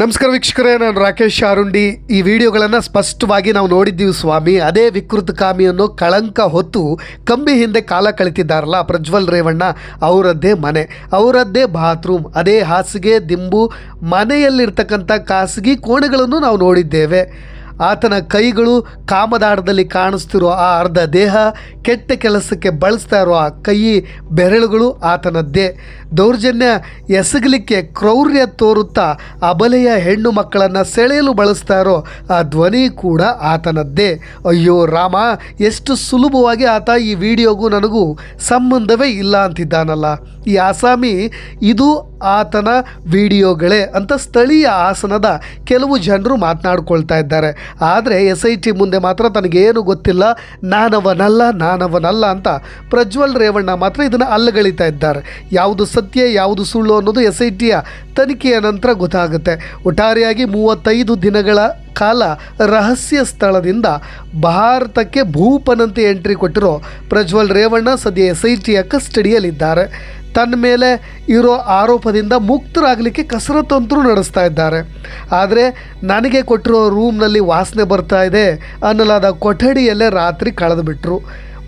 ನಮಸ್ಕಾರ ವೀಕ್ಷಕರೇ, ನಾನು ರಾಕೇಶ್ ಶಾರುಂಡಿ ಈ ವಿಡಿಯೋಗಳನ್ನು ಸ್ಪಷ್ಟವಾಗಿ ನಾವು ನೋಡಿದ್ದೀವಿ ಸ್ವಾಮಿ. ಅದೇ ವಿಕೃತ ಕಾಮಿಯನ್ನು ಕಳಂಕ ಹೊತ್ತು ಕಂಬಿ ಹಿಂದೆ ಕಾಲ ಕಳಿತಿದ್ದಾರಲ್ಲ, ಪ್ರಜ್ವಲ್ ರೇವಣ್ಣ ಅವರದ್ದೇ ಮನೆ, ಅವರದ್ದೇ ಬಾತ್ರೂಮ್, ಅದೇ ಹಾಸಿಗೆ, ದಿಂಬು, ಮನೆಯಲ್ಲಿರ್ತಕ್ಕಂಥ ಖಾಸಗಿ ಕೋಣೆಗಳನ್ನು ನಾವು ನೋಡಿದ್ದೇವೆ. ಆತನ ಕೈಗಳು ಕಾಮದಾಡದಲ್ಲಿ ಕಾಣಿಸ್ತಿರೋ ಆ ಅರ್ಧ ದೇಹ, ಕೆಟ್ಟ ಕೆಲಸಕ್ಕೆ ಬಳಸ್ತಾ ಇರೋ ಆ ಕೈ, ಬೆರಳುಗಳು ಆತನದ್ದೇ. ದೌರ್ಜನ್ಯ ಎಸಗಲಿಕ್ಕೆ ಕ್ರೌರ್ಯ ತೋರುತ್ತಾ ಅಬಲೆಯ ಹೆಣ್ಣು ಮಕ್ಕಳನ್ನು ಸೆಳೆಯಲು ಬಳಸ್ತಾ ಇರೋ ಆ ಧ್ವನಿ ಕೂಡ ಆತನದ್ದೇ. ಅಯ್ಯೋ ರಾಮ, ಎಷ್ಟು ಸುಲಭವಾಗಿ ಆತ ಈ ವಿಡಿಯೋಗೂ ನನಗೂ ಸಂಬಂಧವೇ ಇಲ್ಲ ಅಂತಿದ್ದಾನಲ್ಲ. ಈ ಆಸಾಮಿ ಇದು ಆತನ ವಿಡಿಯೋಗಳೇ ಅಂತ ಸ್ಥಳೀಯ ಆಸನದ ಕೆಲವು ಜನರು ಮಾತನಾಡ್ಕೊಳ್ತಾ ಇದ್ದಾರೆ. ಆದರೆ ಎಸ್ ಐ ಟಿ ಮುಂದೆ ಮಾತ್ರ ತನಗೇನು ಗೊತ್ತಿಲ್ಲ, ನಾನವನಲ್ಲ ನಾನವನಲ್ಲ ಅಂತ ಪ್ರಜ್ವಲ್ ರೇವಣ್ಣ ಮಾತ್ರ ಇದನ್ನು ಅಲ್ಲಗಳಿತಾ ಇದ್ದಾರೆ. ಯಾವುದು ಸತ್ಯ, ಯಾವುದು ಸುಳ್ಳು ಅನ್ನೋದು ಎಸ್ ಐ ಟಿಯ ತನಿಖೆಯ ನಂತರ ಗೊತ್ತಾಗುತ್ತೆ. ಒಟ್ಟಾರೆಯಾಗಿ ಮೂವತ್ತೈದು ದಿನಗಳ ಕಾಲ ರಹಸ್ಯ ಸ್ಥಳದಿಂದ ಭಾರತಕ್ಕೆ ಭೂಪನಂತೆ ಎಂಟ್ರಿ ಕೊಟ್ಟಿರೋ ಪ್ರಜ್ವಲ್ ರೇವಣ್ಣ ಸದ್ಯ ಎಸ್ ಐ ಟಿಯ ಕಸ್ಟಡಿಯಲ್ಲಿದ್ದಾರೆ. ತನ್ನ ಮೇಲೆ ಇರೋ ಆರೋಪದಿಂದ ಮುಕ್ತರಾಗಲಿಕ್ಕೆ ಕಸರತ್ತಂತರೂ ನಡೆಸ್ತಾ ಇದ್ದಾರೆ. ಆದರೆ ನನಗೆ ಕೊಟ್ಟಿರೋ ರೂಮ್ನಲ್ಲಿ ವಾಸನೆ ಬರ್ತಾ ಇದೆ ಅನ್ನಲಾದ ಕೊಠಡಿಯಲ್ಲೇ ರಾತ್ರಿ ಕಳೆದುಬಿಟ್ರು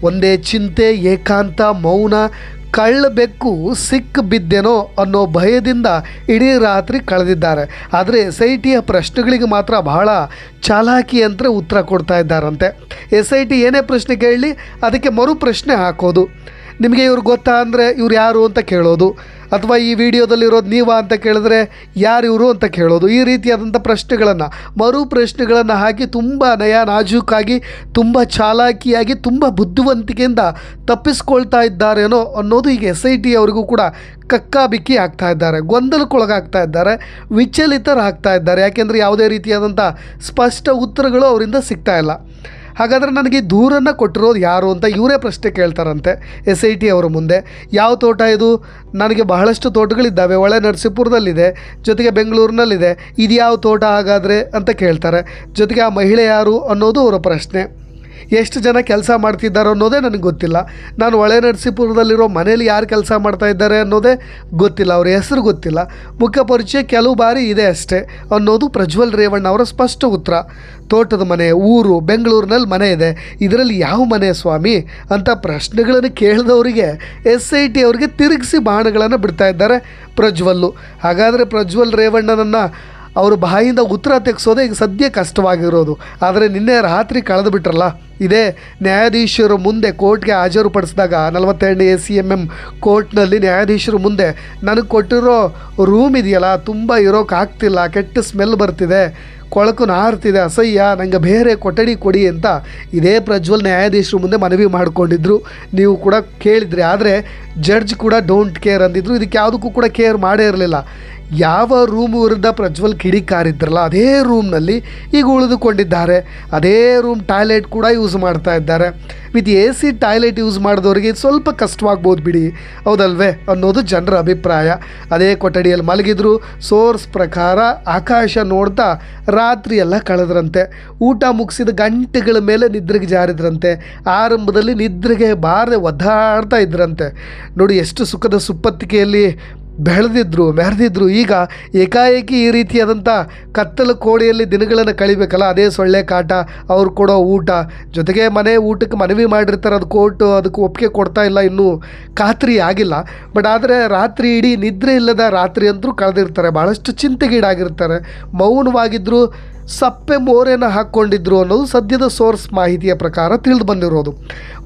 ಒಂದೇ ಚಿಂತೆ, ಏಕಾಂತ, ಮೌನ, ಕಳ್ಳಬೆಕ್ಕು ಸಿಕ್ಕ ಬಿದ್ದೆನೋ ಅನ್ನೋ ಭಯದಿಂದ ಇಡೀ ರಾತ್ರಿ ಕಳೆದಿದ್ದಾರೆ. ಆದರೆ ಎಸ್ ಐ ಟಿಯ ಪ್ರಶ್ನೆಗಳಿಗೆ ಮಾತ್ರ ಬಹಳ ಚಾಲಾಕಿ ಅಂತ ಉತ್ತರ ಕೊಡ್ತಾ ಇದ್ದಾರಂತೆ. ಎಸ್ ಐ ಟಿ ಏನೇ ಪ್ರಶ್ನೆ ಕೇಳಲಿ ಅದಕ್ಕೆ ಮರು ಪ್ರಶ್ನೆ ಹಾಕೋದು. ನಿಮಗೆ ಇವ್ರು ಗೊತ್ತಾ ಅಂದರೆ ಇವ್ರು ಯಾರು ಅಂತ ಕೇಳೋದು? ಅಥವಾ ಈ ವಿಡಿಯೋದಲ್ಲಿರೋದು ನೀವಾ ಅಂತ ಕೇಳಿದ್ರೆ ಯಾರು ಇವರು ಅಂತ ಕೇಳೋದು? ಈ ರೀತಿಯಾದಂಥ ಪ್ರಶ್ನೆಗಳನ್ನು, ಮರು ಪ್ರಶ್ನೆಗಳನ್ನು ಹಾಕಿ ತುಂಬ ನಯ, ನಾಜೂಕಾಗಿ, ತುಂಬ ಚಾಲಾಕಿಯಾಗಿ, ತುಂಬ ಬುದ್ಧಿವಂತಿಕೆಯಿಂದ ತಪ್ಪಿಸ್ಕೊಳ್ತಾ ಇದ್ದಾರೇನೋ ಅನ್ನೋದು ಈಗ ಎಸ್ ಐ ಟಿ ಅವರಿಗೂ ಕೂಡ ಕಕ್ಕಾಬಿಕ್ಕಿ ಆಗ್ತಾ ಇದ್ದಾರೆ. ಗೊಂದಲಕ್ಕೊಳಗಾಗ್ತಾ ಇದ್ದಾರೆ. ವಿಚಲಿತರಾಗ್ತಾ ಇದ್ದಾರೆ. ಯಾಕೆಂದರೆ ಯಾವುದೇ ರೀತಿಯಾದಂಥ ಸ್ಪಷ್ಟ ಉತ್ತರಗಳು ಅವರಿಂದ ಸಿಗ್ತಾ ಇಲ್ಲ. ಹಾಗಾದರೆ ನನಗೆ ದೂರನ್ನು ಕೊಟ್ಟಿರೋದು ಯಾರು ಅಂತ ಇವರೇ ಪ್ರಶ್ನೆ ಕೇಳ್ತಾರಂತೆ. ಎಸ್ ಐ ಟಿ ಅವರ ಮುಂದೆ. ಯಾವ ತೋಟ ಇದು? ನನಗೆ ಬಹಳಷ್ಟು ತೋಟಗಳಿದ್ದಾವೆ. ಒಳೆ ನರಸೀಪುರದಲ್ಲಿದೆ. ಜೊತೆಗೆ ಬೆಂಗಳೂರಿನಲ್ಲಿದೆ. ಇದು ಯಾವ ತೋಟ ಹಾಗಾದರೆ ಅಂತ ಕೇಳ್ತಾರೆ. ಜೊತೆಗೆ ಆ ಮಹಿಳೆ ಯಾರು ಅನ್ನೋದು ಅವರ ಪ್ರಶ್ನೆ. ಎಷ್ಟು ಜನ ಕೆಲಸ ಮಾಡ್ತಿದ್ದಾರೆ ಅನ್ನೋದೇ ನನಗೆ ಗೊತ್ತಿಲ್ಲ. ನಾನು ಹೊಳೆ ನರಸೀಪುರದಲ್ಲಿರೋ ಮನೇಲಿ ಯಾರು ಕೆಲಸ ಮಾಡ್ತಾ ಇದ್ದಾರೆ ಅನ್ನೋದೇ ಗೊತ್ತಿಲ್ಲ, ಅವ್ರ ಹೆಸರು ಗೊತ್ತಿಲ್ಲ. ಮುಖ್ಯ ಪರಿಚಯ ಕೆಲವು ಬಾರಿ ಇದೆ ಅಷ್ಟೇ ಅನ್ನೋದು ಪ್ರಜ್ವಲ್ ರೇವಣ್ಣ ಅವರ ಸ್ಪಷ್ಟ ಉತ್ತರ. ತೋಟದ ಮನೆ, ಊರು, ಬೆಂಗಳೂರಿನಲ್ಲಿ ಮನೆ ಇದೆ. ಇದರಲ್ಲಿ ಯಾವ ಮನೆ ಸ್ವಾಮಿ? ಅಂತ ಪ್ರಶ್ನೆಗಳನ್ನು ಕೇಳಿದವರಿಗೆ ಎಸ್ ಐ ಟಿ ಅವರಿಗೆ ತಿರುಗಿಸಿ ಬಾಣಗಳನ್ನು ಬಿಡ್ತಾ ಇದ್ದಾರೆ ಪ್ರಜ್ವಲ್ಲು. ಹಾಗಾದರೆ ಪ್ರಜ್ವಲ್ ರೇವಣ್ಣನನ್ನು ಅವರು ಬಾಯಿಂದ ಉತ್ತರ ತೆಗೆಸೋದೇ ಈಗ ಸದ್ಯ ಕಷ್ಟವಾಗಿರೋದು. ಆದರೆ ನಿನ್ನೆ ರಾತ್ರಿ ಕಳೆದು ಬಿಟ್ರಲ್ಲ? ಇದೇ. ನ್ಯಾಯಾಧೀಶರು ಮುಂದೆ ಕೋರ್ಟ್ಗೆ ಹಾಜರುಪಡಿಸಿದಾಗ ನಲವತ್ತೆರಡನೇ ಎ ಸಿ ಎಂ ಎಂ ಕೋರ್ಟ್ನಲ್ಲಿ ನ್ಯಾಯಾಧೀಶರು ಮುಂದೆ, ನನಗೆ ಕೊಟ್ಟಿರೋ ರೂಮ್ ಇದೆಯಲ್ಲ, ತುಂಬ ಇರೋಕ್ಕಾಗ್ತಿಲ್ಲ ಕೆಟ್ಟ ಸ್ಮೆಲ್ ಬರ್ತಿದೆ, ಕೊಳಕು ನಾರ್ತಿದೆ, ಅಸಹ್ಯ ನನಗೆ ಬೇರೆ ಕೊಠಡಿ ಕೊಡಿ ಅಂತ ಇದೇ ಪ್ರಜ್ವಲ್ ನ್ಯಾಯಾಧೀಶರು ಮುಂದೆ ಮನವಿ ಮಾಡಿಕೊಂಡಿದ್ರು. ನೀವು ಕೂಡ ಕೇಳಿದ್ರಿ, ಆದರೆ ಜಡ್ಜ್ ಕೂಡ ಡೋಂಟ್ ಕೇರ್ ಅಂದಿದ್ರು. ಇದಕ್ಕೆ ಯಾವುದಕ್ಕೂ ಕೂಡ ಕೇರ್ ಮಾಡೇ ಇರಲಿಲ್ಲ. ಯಾವ ರೂಮ್ ವಿರುದ್ಧ ಪ್ರಜ್ವಲ್ ಕಿಡಿಕಾರಿದ್ರಲ್ಲ ಅದೇ ರೂಮ್ನಲ್ಲಿ ಈಗ ಉಳಿದುಕೊಂಡಿದ್ದಾರೆ. ಅದೇ ರೂಮ್ ಟಾಯ್ಲೆಟ್ ಕೂಡ ಯೂಸ್ ಮಾಡ್ತಾ ಇದ್ದಾರೆ. With A C toilet use ಮಾಡಿದವರಿಗೆ ಸ್ವಲ್ಪ ಕಷ್ಟವಾಗ್ಬೋದು ಬಿಡಿ. ಹೌದಲ್ವೇ? ಅನ್ನೋದು ಜನರ ಅಭಿಪ್ರಾಯ. ಅದೇ ಕೊಠಡಿಯಲ್ಲಿ ಮಲಗಿದ್ರು ಸೋರ್ಸ್ ಪ್ರಕಾರ ಆಕಾಶ ನೋಡ್ತಾ ರಾತ್ರಿ ಎಲ್ಲ ಕಳೆದ್ರಂತೆ. ಊಟ ಮುಗಿಸಿದ ಗಂಟೆಗಳ ಮೇಲೆ ನಿದ್ರೆಗೆ ಜಾರಿದ್ರಂತೆ. ಆರಂಭದಲ್ಲಿ ನಿದ್ರೆಗೆ ಬಾರದೆ ಒದ್ದಾಡ್ತಾ ಇದ್ರಂತೆ. ನೋಡಿ, ಎಷ್ಟು ಸುಖದ ಸುಪ್ಪತ್ತಿಗೆಯಲ್ಲಿ ಬೆಳೆದಿದ್ರು ಮೆರೆದಿದ್ರು ಈಗ ಏಕಾಏಕಿ ಈ ರೀತಿಯಾದಂಥ ಕತ್ತಲು ಕೋಣೆಯಲ್ಲಿ ದಿನಗಳನ್ನು ಕಳಿಬೇಕಲ್ಲ, ಅದೇ ಸೊಳ್ಳೆ ಕಾಟ, ಅವ್ರು ಕೊಡೋ ಊಟ, ಜೊತೆಗೆ ಮನೆ ಊಟಕ್ಕೆ ಮನವಿ ಮಾಡಿರ್ತಾರೆ, ಅದು ಕೋರ್ಟು ಅದಕ್ಕೆ ಒಪ್ಪಿಗೆ ಕೊಡ್ತಾ ಇಲ್ಲ, ಇನ್ನೂ ಖಾತ್ರಿ ಆಗಿಲ್ಲ. ಬಟ್ ಆದರೆ ರಾತ್ರಿ ಇಡೀ ನಿದ್ರೆ ಇಲ್ಲದ ರಾತ್ರಿ ಅಂತೂ ಕಳೆದಿರ್ತಾರೆ ಭಾಳಷ್ಟು ಚಿಂತೆಗೀಡಾಗಿರ್ತಾರೆ. ಮೌನವಾಗಿದ್ದರು ಸಪ್ಪೆ ಮೋರೆನ ಹಾಕ್ಕೊಂಡಿದ್ರು ಅನ್ನೋದು ಸದ್ಯದ ಸೋರ್ಸ್ ಮಾಹಿತಿಯ ಪ್ರಕಾರ ತಿಳಿದು ಬಂದಿರೋದು.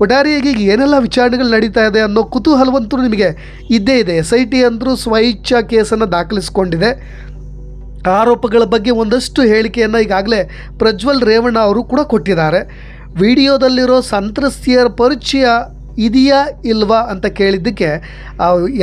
ಒಟ್ಟಾರೆಯಾಗಿ ಈಗ ಏನೆಲ್ಲ ವಿಚಾರಣೆಗಳು ನಡೀತಾ ಇದೆ ಅನ್ನೋ ಕುತೂಹಲವಂತೂ ನಿಮಗೆ ಇದ್ದೇ ಇದೆ. ಎಸ್ ಐ ಟಿ ಅಂದರೂ ಸ್ವಇಚ್ಛಾ ಕೇಸನ್ನು ದಾಖಲಿಸಿಕೊಂಡಿದೆ. ಆರೋಪಗಳ ಬಗ್ಗೆ ಒಂದಷ್ಟು ಹೇಳಿಕೆಯನ್ನು ಈಗಾಗಲೇ ಪ್ರಜ್ವಲ್ ರೇವಣ್ಣ ಅವರು ಕೂಡ ಕೊಟ್ಟಿದ್ದಾರೆ. ವಿಡಿಯೋದಲ್ಲಿರೋ ಸಂತ್ರಸ್ತಿಯರ ಪರಿಚಯ ಇದೆಯಾ ಇಲ್ವಾ ಅಂತ ಕೇಳಿದ್ದಕ್ಕೆ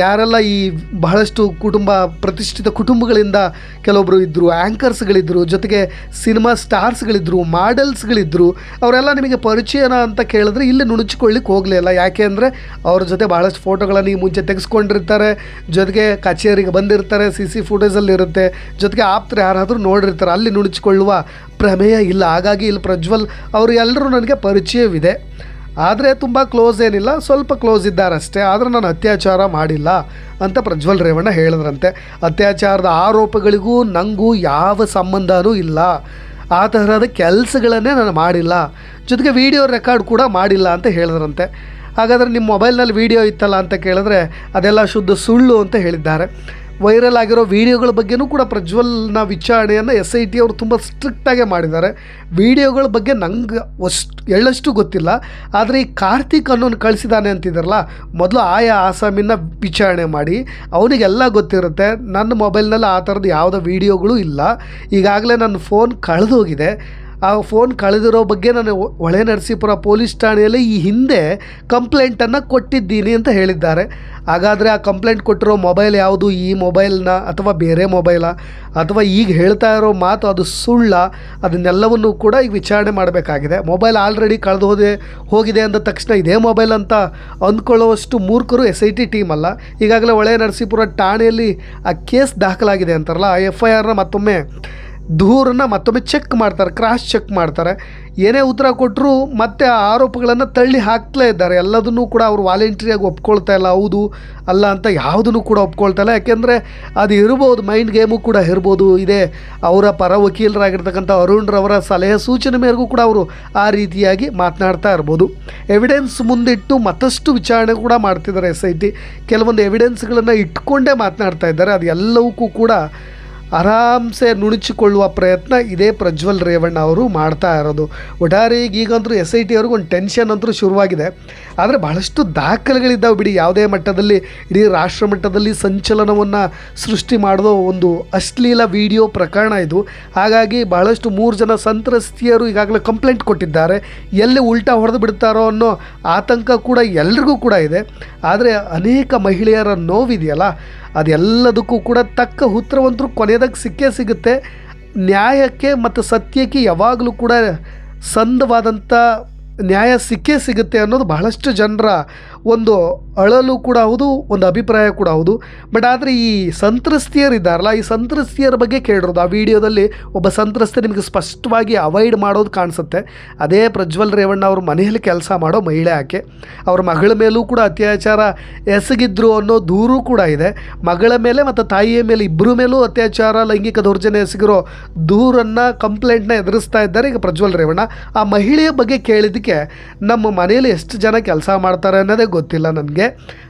ಯಾರೆಲ್ಲ ಈ ಬಹಳಷ್ಟು ಕುಟುಂಬ, ಪ್ರತಿಷ್ಠಿತ ಕುಟುಂಬಗಳಿಂದ ಕೆಲವೊಬ್ಬರು ಇದ್ದರು ಆ್ಯಂಕರ್ಸ್ಗಳಿದ್ದರು ಜೊತೆಗೆ ಸಿನಿಮಾ ಸ್ಟಾರ್ಸ್ಗಳಿದ್ದರು ಮಾಡೆಲ್ಸ್ಗಳಿದ್ದರು ಅವರೆಲ್ಲ ನಿಮಗೆ ಪರಿಚಯನ ಅಂತ ಕೇಳಿದ್ರೆ ಇಲ್ಲಿ ನುಣುಚಿಕೊಳ್ಳಿಕ್ಕೆ ಹೋಗಲಿಲ್ಲ ಯಾಕೆ ಅಂದರೆ ಅವ್ರ ಜೊತೆ ಭಾಳಷ್ಟು ಫೋಟೋಗಳನ್ನು ಈ ಮುಂಚೆ ತೆಗೆಸ್ಕೊಂಡಿರ್ತಾರೆ, ಜೊತೆಗೆ ಕಚೇರಿಗೆ ಬಂದಿರ್ತಾರೆ ಸಿ ಸಿ ಫುಟೇಜಲ್ಲಿ ಇರುತ್ತೆ, ಜೊತೆಗೆ ಆಪ್ತರು ಯಾರಾದರೂ ನೋಡಿರ್ತಾರೆ, ಅಲ್ಲಿ ನುಣುಚಿಕೊಳ್ಳುವ ಪ್ರಮೇಯ ಇಲ್ಲ. ಹಾಗಾಗಿ ಇಲ್ಲಿ ಪ್ರಜ್ವಲ್ ಅವರು ಎಲ್ಲರೂ ನನಗೆ ಪರಿಚಯವಿದೆ. ಆದರೆ ತುಂಬ ಕ್ಲೋಸ್ ಏನಿಲ್ಲ. ಸ್ವಲ್ಪ ಕ್ಲೋಸ್ ಇದ್ದಾರಷ್ಟೇ. ಆದರೆ ನಾನು ಅತ್ಯಾಚಾರ ಮಾಡಿಲ್ಲ ಅಂತ ಪ್ರಜ್ವಲ್ ರೇವಣ್ಣ ಹೇಳಿದ್ರಂತೆ. ಅತ್ಯಾಚಾರದ ಆರೋಪಗಳಿಗೂ ನನಗೂ ಯಾವ ಸಂಬಂಧನೂ ಇಲ್ಲ. ಆ ತರಹದ ಕೆಲಸಗಳನ್ನೇ ನಾನು ಮಾಡಿಲ್ಲ. ಜೊತೆಗೆ ವಿಡಿಯೋ ರೆಕಾರ್ಡ್ ಕೂಡ ಮಾಡಿಲ್ಲ ಅಂತ ಹೇಳಿದ್ರಂತೆ. ಹಾಗಾದರೆ ನಿಮ್ಮ ಮೊಬೈಲ್ನಲ್ಲಿ ವಿಡಿಯೋ ಇತ್ತಲ್ಲ ಅಂತ ಕೇಳಿದ್ರೆ ಅದೆಲ್ಲ ಶುದ್ಧ ಸುಳ್ಳು ಅಂತ ಹೇಳಿದ್ದಾರೆ. ವೈರಲ್ ಆಗಿರೋ ವಿಡಿಯೋಗಳ ಬಗ್ಗೆನೂ ಕೂಡ ಪ್ರಜ್ವಲ್ನ ವಿಚಾರಣೆಯನ್ನು ಎಸ್ ಐ ಟಿ ಅವರು ತುಂಬ ಸ್ಟ್ರಿಕ್ಟಾಗೆ ಮಾಡಿದ್ದಾರೆ. ವಿಡಿಯೋಗಳ ಬಗ್ಗೆ ನಂಗೆ ಅಷ್ಟು ಎಳ್ಳಷ್ಟು ಗೊತ್ತಿಲ್ಲ. ಆದರೆ ಈ ಕಾರ್ತಿಕ್ ಅನ್ನೋನು ಕಳಿಸಿದ್ದಾನೆ ಅಂತಿದ್ದಾರಲ್ಲ ಮೊದಲು ಆಯಾ ಆಸಾಮಿನ ವಿಚಾರಣೆ ಮಾಡಿ. ಅವನಿಗೆಲ್ಲ ಗೊತ್ತಿರುತ್ತೆ, ನನ್ನ ಮೊಬೈಲ್ನಲ್ಲಿ ಆ ಥರದ್ದು ಯಾವುದೋ ವೀಡಿಯೋಗಳು ಇಲ್ಲ. ಈಗಾಗಲೇ ನನ್ನ ಫೋನ್ ಕಳೆದೋಗಿದೆ. ಆ ಫೋನ್ ಕಳೆದಿರೋ ಬಗ್ಗೆ ನಾನು ಹೊಳೆ ನರಸೀಪುರ ಪೊಲೀಸ್ ಠಾಣೆಯಲ್ಲಿ ಈ ಹಿಂದೆ ಕಂಪ್ಲೇಂಟನ್ನು ಕೊಟ್ಟಿದ್ದೀನಿ ಅಂತ ಹೇಳಿದ್ದಾರೆ. ಹಾಗಾದರೆ ಆ ಕಂಪ್ಲೇಂಟ್ ಕೊಟ್ಟಿರೋ ಮೊಬೈಲ್ ಯಾವುದು? ಈ ಮೊಬೈಲ್ನ ಅಥವಾ ಬೇರೆ ಮೊಬೈಲಾ? ಅಥವಾ ಈಗ ಹೇಳ್ತಾ ಇರೋ ಮಾತು ಅದು ಸುಳ್ಳ? ಅದನ್ನೆಲ್ಲವನ್ನು ಕೂಡ ಈಗ ವಿಚಾರಣೆ ಮಾಡಬೇಕಾಗಿದೆ. ಮೊಬೈಲ್ ಆಲ್ರೆಡಿ ಕಳೆದು ಹೋದೆ, ಹೋಗಿದೆ ಅಂದ ತಕ್ಷಣ ಇದೇ ಮೊಬೈಲ್ ಅಂತ ಅಂದ್ಕೊಳ್ಳೋವಷ್ಟು ಮೂರ್ಖರು ಎಸ್ ಐ ಟಿ ಟೀಮ್ ಅಲ್ಲ. ಈಗಾಗಲೇ ಹೊಳೆ ನರಸೀಪುರ ಠಾಣೆಯಲ್ಲಿ ಆ ಕೇಸ್ ದಾಖಲಾಗಿದೆ ಅಂತಾರಲ್ಲ, ಆ ಎಫ್ ಐ ಆರ್ನ ಮತ್ತೊಮ್ಮೆ ದೂರನ್ನು ಮತ್ತೊಮ್ಮೆ ಚೆಕ್ ಮಾಡ್ತಾರೆ ಕ್ರಾಸ್ ಚೆಕ್ ಮಾಡ್ತಾರೆ. ಏನೇ ಉತ್ತರ ಕೊಟ್ಟರು ಮತ್ತೆ ಆ ಆರೋಪಗಳನ್ನು ತಳ್ಳಿ ಹಾಕ್ತಲೇ ಇದ್ದಾರೆ. ಎಲ್ಲದನ್ನೂ ಕೂಡ ಅವರು ವಾಲಂಟ್ರಿಯಾಗಿ ಒಪ್ಕೊಳ್ತಾ ಇಲ್ಲ. ಹೌದು, ಅಲ್ಲ ಅಂತ ಯಾವುದನ್ನು ಕೂಡ ಒಪ್ಕೊಳ್ತಾ ಇಲ್ಲ. ಯಾಕೆಂದರೆ ಅದು ಇರ್ಬೋದು ಮೈಂಡ್ ಗೇಮು ಕೂಡ ಇರ್ಬೋದು. ಇದೆ ಅವರ ಪರ ವಕೀಲರಾಗಿರ್ತಕ್ಕಂಥ ಅರುಣ್ರವರ ಸಲಹೆ ಸೂಚನೆ ಮೇರೆಗೂ ಕೂಡ ಅವರು ಆ ರೀತಿಯಾಗಿ ಮಾತನಾಡ್ತಾ ಇರ್ಬೋದು. ಎವಿಡೆನ್ಸ್ ಮುಂದಿಟ್ಟು ಮತ್ತಷ್ಟು ವಿಚಾರಣೆ ಕೂಡ ಮಾಡ್ತಿದ್ದಾರೆ ಎಸ್ ಐ ಟಿ ಕೆಲವೊಂದು ಎವಿಡೆನ್ಸ್ಗಳನ್ನು ಇಟ್ಕೊಂಡೇ ಮಾತನಾಡ್ತಾ ಇದ್ದಾರೆ. ಅದು ಎಲ್ಲವಕ್ಕೂ ಕೂಡ ಆರಾಮ್ಸೆ ನುಣುಚಿಕೊಳ್ಳುವ ಪ್ರಯತ್ನ ಇದೇ ಪ್ರಜ್ವಲ್ ರೇವಣ್ಣ ಅವರು ಮಾಡ್ತಾ ಇರೋದು. ಒಟಾರಿ ಈಗ ಈಗಂತೂ ಎಸ್ ಐ ಟಿ ಅವ್ರಿಗೆ ಒಂದು ಟೆನ್ಷನ್ ಅಂತೂ ಶುರುವಾಗಿದೆ. ಆದರೆ ಬಹಳಷ್ಟು ದಾಖಲೆಗಳಿದ್ದಾವೆ ಬಿಡಿ. ಯಾವುದೇ ಮಟ್ಟದಲ್ಲಿ, ಇಡೀ ರಾಷ್ಟ್ರ ಮಟ್ಟದಲ್ಲಿ ಸಂಚಲನವನ್ನು ಸೃಷ್ಟಿ ಮಾಡೋದು ಒಂದು ಅಶ್ಲೀಲ ವಿಡಿಯೋ ಪ್ರಕರಣ ಇದು. ಹಾಗಾಗಿ ಬಹಳಷ್ಟು ಮೂರು ಜನ ಸಂತ್ರಸ್ತಿಯರು ಈಗಾಗಲೇ ಕಂಪ್ಲೇಂಟ್ ಕೊಟ್ಟಿದ್ದಾರೆ. ಎಲ್ಲಿ ಉಲ್ಟಾ ಹೊಡೆದು ಬಿಡ್ತಾರೋ ಅನ್ನೋ ಆತಂಕ ಕೂಡ ಎಲ್ರಿಗೂ ಕೂಡ ಇದೆ. ಆದರೆ ಅನೇಕ ಮಹಿಳೆಯರ ನೋವಿದೆಯಲ್ಲ? ಅದೆಲ್ಲದಕ್ಕೂ ಕೂಡ ತಕ್ಕ ಉತ್ತರವಂತರು ಕೊನೆಯದಾಗ ಸಿಕ್ಕೇ ಸಿಗುತ್ತೆ. ನ್ಯಾಯಕ್ಕೆ ಮತ್ತು ಸತ್ಯಕ್ಕೆ ಯಾವಾಗಲೂ ಕೂಡ ಸಂದವಾದಂಥ ನ್ಯಾಯ ಸಿಕ್ಕೇ ಸಿಗುತ್ತೆ ಅನ್ನೋದು ಬಹಳಷ್ಟು ಜನರ ಒಂದು ಅಳಲು ಕೂಡ ಹೌದು, ಒಂದು ಅಭಿಪ್ರಾಯ ಕೂಡ ಹೌದು. ಬಟ್ ಆದರೆ ಈ ಸಂತ್ರಸ್ತಿಯರಿದ್ದಾರಲ್ಲ, ಈ ಸಂತ್ರಸ್ತಿಯರ ಬಗ್ಗೆ ಕೇಳಿರೋದು, ಆ ವಿಡಿಯೋದಲ್ಲಿ ಒಬ್ಬ ಸಂತ್ರಸ್ತೆ ನಿಮಗೆ ಸ್ಪಷ್ಟವಾಗಿ ಅವಾಯ್ಡ್ ಮಾಡೋದು ಕಾಣಿಸುತ್ತೆ. ಅದೇ ಪ್ರಜ್ವಲ್ ರೇವಣ್ಣ ಅವ್ರ ಮನೆಯಲ್ಲಿ ಕೆಲಸ ಮಾಡೋ ಮಹಿಳೆ ಆಕೆ. ಅವ್ರ ಮಗಳ ಮೇಲೂ ಕೂಡ ಅತ್ಯಾಚಾರ ಎಸಗಿದ್ರು ಅನ್ನೋ ದೂರು ಕೂಡ ಇದೆ. ಮಗಳ ಮೇಲೆ ಮತ್ತು ತಾಯಿಯ ಮೇಲೆ ಇಬ್ಬರ ಮೇಲೂ ಅತ್ಯಾಚಾರ, ಲೈಂಗಿಕ ದೌರ್ಜನ್ಯ ಎಸಗಿರೋ ದೂರನ್ನು ಕಂಪ್ಲೇಂಟ್ನ ಎದುರಿಸ್ತಾ ಇದ್ದಾರೆ ಈಗ ಪ್ರಜ್ವಲ್ ರೇವಣ್ಣ. ಆ ಮಹಿಳೆಯ ಬಗ್ಗೆ ಕೇಳಿದ್ದಕ್ಕೆ ನಮ್ಮ ಮನೆಯಲ್ಲಿ ಎಷ್ಟು ಜನ ಕೆಲಸ ಮಾಡ್ತಾರೆ ಅನ್ನೋದೇ ಗೊತ್ತಿಲ್ಲ ನನಗೆ.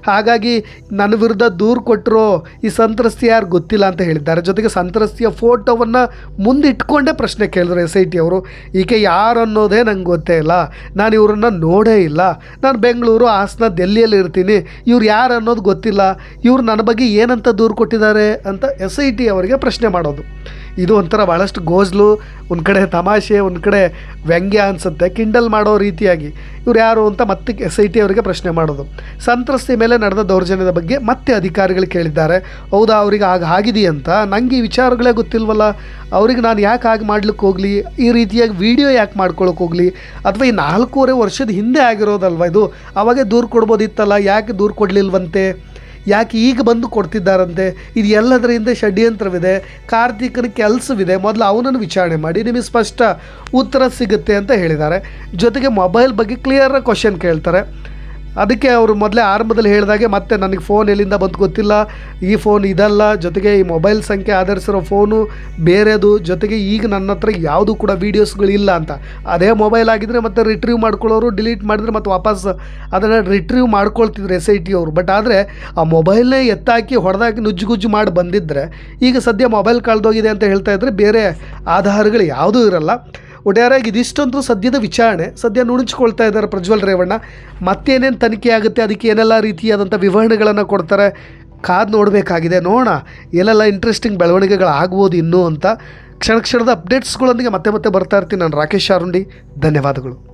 ಹಾಗಾಗಿ ನನ್ನ ವಿರುದ್ಧ ದೂರು ಕೊಟ್ಟರು ಈ ಸಂತ್ರಸ್ತಿ ಯಾರು ಗೊತ್ತಿಲ್ಲ ಅಂತ ಹೇಳಿದ್ದಾರೆ. ಜೊತೆಗೆ ಸಂತ್ರಸ್ತಿಯ ಫೋಟೋವನ್ನು ಮುಂದಿಟ್ಕೊಂಡೇ ಪ್ರಶ್ನೆ ಕೇಳಿದ್ರು ಎಸ್ ಐ ಟಿ ಅವರು. ಈಕೆ ಯಾರು ಅನ್ನೋದೇ ನಂಗೆ ಗೊತ್ತೇ ಇಲ್ಲ. ನಾನು ಇವರನ್ನು ನೋಡೇ ಇಲ್ಲ. ನಾನು ಬೆಂಗಳೂರು, ಹಾಸನ, ದೆಲ್ಲಿಯಲ್ಲಿ ಇರ್ತೀನಿ. ಇವ್ರು ಯಾರು ಅನ್ನೋದು ಗೊತ್ತಿಲ್ಲ. ಇವ್ರು ನನ್ನ ಬಗ್ಗೆ ಏನಂತ ದೂರು ಕೊಟ್ಟಿದ್ದಾರೆ ಅಂತ ಎಸ್ ಐ ಟಿ ಅವರಿಗೆ ಪ್ರಶ್ನೆ ಮಾಡೋದು. ಇದು ಒಂಥರ ಭಾಳಷ್ಟು ಗೋಜ್ಲು, ಒಂದು ಕಡೆ ತಮಾಷೆ, ಒಂದು ಕಡೆ ವ್ಯಂಗ್ಯ ಅನಿಸುತ್ತೆ. ಕಿಂಡಲ್ ಮಾಡೋ ರೀತಿಯಾಗಿ ಇವ್ರು ಯಾರು ಅಂತ ಮತ್ತೆ ಎಸ್ ಐ ಟಿ ಅವರಿಗೆ ಪ್ರಶ್ನೆ ಮಾಡೋದು. ಸಂತ್ರಸ್ತೆ ಮೇಲೆ ನಡೆದ ದೌರ್ಜನ್ಯದ ಬಗ್ಗೆ ಮತ್ತೆ ಅಧಿಕಾರಿಗಳು ಕೇಳಿದ್ದಾರೆ. ಹೌದಾ, ಅವ್ರಿಗೆ ಆಗ ಆಗಿದೆಯಂತ ನನಗೆ ಈ ವಿಚಾರಗಳೇ ಗೊತ್ತಿಲ್ವಲ್ಲ. ಅವ್ರಿಗೆ ನಾನು ಯಾಕೆ ಹಾಗೆ ಮಾಡ್ಲಿಕ್ಕೆ ಹೋಗಲಿ? ಈ ರೀತಿಯಾಗಿ ವಿಡಿಯೋ ಯಾಕೆ ಮಾಡ್ಕೊಳಕ್ಕೆ ಹೋಗಲಿ? ಅಥವಾ ಈ ನಾಲ್ಕೂವರೆ ವರ್ಷದ ಹಿಂದೆ ಆಗಿರೋದಲ್ವ ಇದು? ಅವಾಗೇ ದೂರು ಕೊಡ್ಬೋದಿತ್ತಲ್ಲ? ಯಾಕೆ ದೂರು ಕೊಡಲಿಲ್ವಂತೆ? ಯಾಕೆ ಈಗ ಬಂದು ಕೊಡ್ತಿದ್ದಾರಂತೆ? ಇದು ಎಲ್ಲದರ ಹಿಂದೆ ಷಡ್ಯಂತ್ರವಿದೆ. ಕಾರ್ತಿಕನ ಕೆಲಸವಿದೆ. ಮೊದಲು ಅವನನ್ನು ವಿಚಾರಣೆ ಮಾಡಿ. ನಿಮಗೆ ಸ್ಪಷ್ಟ ಉತ್ತರ ಸಿಗುತ್ತೆ ಅಂತ ಹೇಳಿದ್ದಾರೆ. ಜೊತೆಗೆ ಮೊಬೈಲ್ ಬಗ್ಗೆ ಕ್ಲಿಯರ್ ಕ್ವಶನ್ ಕೇಳ್ತಾರೆ. ಅದಕ್ಕೆ ಅವರು ಮೊದಲೇ ಆರಂಭದಲ್ಲಿ ಹೇಳಿದಾಗೆ ಮತ್ತೆ ನನಗೆ ಫೋನ್ ಎಲ್ಲಿಂದ ಬಂತು ಗೊತ್ತಿಲ್ಲ. ಈ ಫೋನ್ ಇದಲ್ಲ, ಜೊತೆಗೆ ಈ ಮೊಬೈಲ್ ಸಂಖ್ಯೆ ಆಧರಿಸಿರೋ ಫೋನು ಬೇರೆದು, ಜೊತೆಗೆ ಈಗ ನನ್ನ ಹತ್ರ ಯಾವುದೂ ಕೂಡ ವೀಡಿಯೋಸ್ಗಳಿಲ್ಲ ಅಂತ. ಅದೇ ಮೊಬೈಲ್ ಆಗಿದ್ದರೆ ಮತ್ತೆ ರಿಟ್ರೀವ್ ಮಾಡ್ಕೊಳ್ಳೋರು ಡಿಲೀಟ್ ಮಾಡಿದ್ರೆ ಮತ್ತೆ ವಾಪಸ್ ಅದನ್ನು ರಿಟ್ರೀವ್ ಮಾಡ್ಕೊಳ್ತಿದ್ರು ಎಸ್ ಐ ಟಿ ಅವರು. ಬಟ್ ಆದರೆ ಆ ಮೊಬೈಲ್ನೇ ಎತ್ತಾಕಿ, ಹೊಡೆದಾಕಿ ನುಜ್ಜುಗುಜ್ಜು ಮಾಡಿ ಬಂದಿದ್ದರೆ ಈಗ ಸದ್ಯ ಮೊಬೈಲ್ ಕಳೆದೋಗಿದೆ ಅಂತ ಹೇಳ್ತಾ ಇದ್ದರೆ ಬೇರೆ ಆಧಾರಗಳು ಯಾವುದೂ ಇರಲ್ಲ. ಒಟ್ಟಾರೆಯಾಗಿ ಇದಿಷ್ಟೊಂದು ಸದ್ಯದ ವಿಚಾರಣೆ. ಸದ್ಯ ನುಣುಚ್ಕೊಳ್ತಾ ಇದ್ದಾರೆ ಪ್ರಜ್ವಲ್ ರೇವಣ್ಣ. ಮತ್ತೇನೇನು ತನಿಖೆ ಆಗುತ್ತೆ? ಅದಕ್ಕೆ ಏನೆಲ್ಲ ರೀತಿಯಾದಂಥ ವಿವರಣೆಗಳನ್ನು ಕೊಡ್ತಾರೆ? ಕಾದು ನೋಡಬೇಕಾಗಿದೆ. ನೋಡೋಣ. ಎಲ್ಲೆಲ್ಲ ಇಂಟ್ರೆಸ್ಟಿಂಗ್ ಬೆಳವಣಿಗೆಗಳಾಗ್ಬೋದು ಇನ್ನೂ ಅಂತ. ಕ್ಷಣ ಕ್ಷಣದ ಅಪ್ಡೇಟ್ಸ್ಗಳೊಂದಿಗೆ ಮತ್ತೆ ಮತ್ತೆ ಬರ್ತಾ ಇರ್ತೀನಿ. ನಾನು ರಾಕೇಶ್ ಶಾರುಂಡಿ ಧನ್ಯವಾದಗಳು.